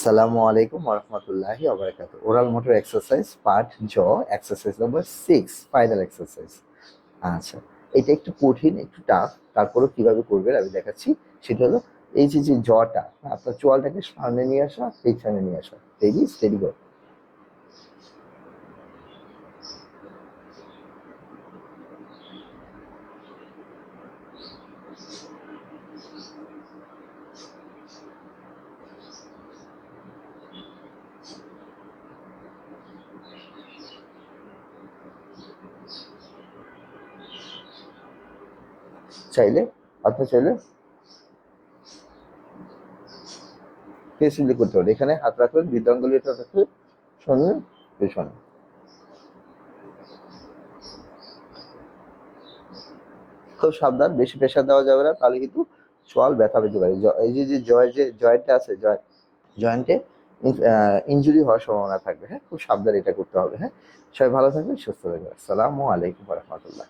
আসসালামু আলাইকুম রহমতুল্লাহি আবরাকাত ওরাল মোটর এক্সারসাইজ পার্ট জ exercise number six final exercise আচ্ছা এটা একটু কঠিন, একটু টাফ তারপরেও কীভাবে করবেন আমি দেখাচ্ছি। সেটা হলো এই যে যে জটা আপনার চোয়ালটাকে সামনে নিয়ে আসা পেছনে নিয়ে আসা। রেডি স্টেডি গো চাইলে আপনি চাইলে ফেসিবলি করতে পারেন। এখানে হাত রাখবেন বৃদ্ধাঙ্গুলি এটা রাখবেন সামনে পেছনে। খুব সাবধান, বেশি প্রেশার দেওয়া যাবে না, তাহলে কিন্তু চোয়াল ব্যথা পেতে পারে। এই যে যে জয়ের যে জয়েন্টটা আছে জয়েন্ট জয়েন্টে ইনজুরি হওয়ার সম্ভাবনা থাকবে। হ্যাঁ খুব সাবধান এটা করতে হবে। হ্যাঁ সবাই ভালো থাকবেন, সুস্থ থাকবেন। আসসালামু আলাইকুম রহমতুল্লাহ।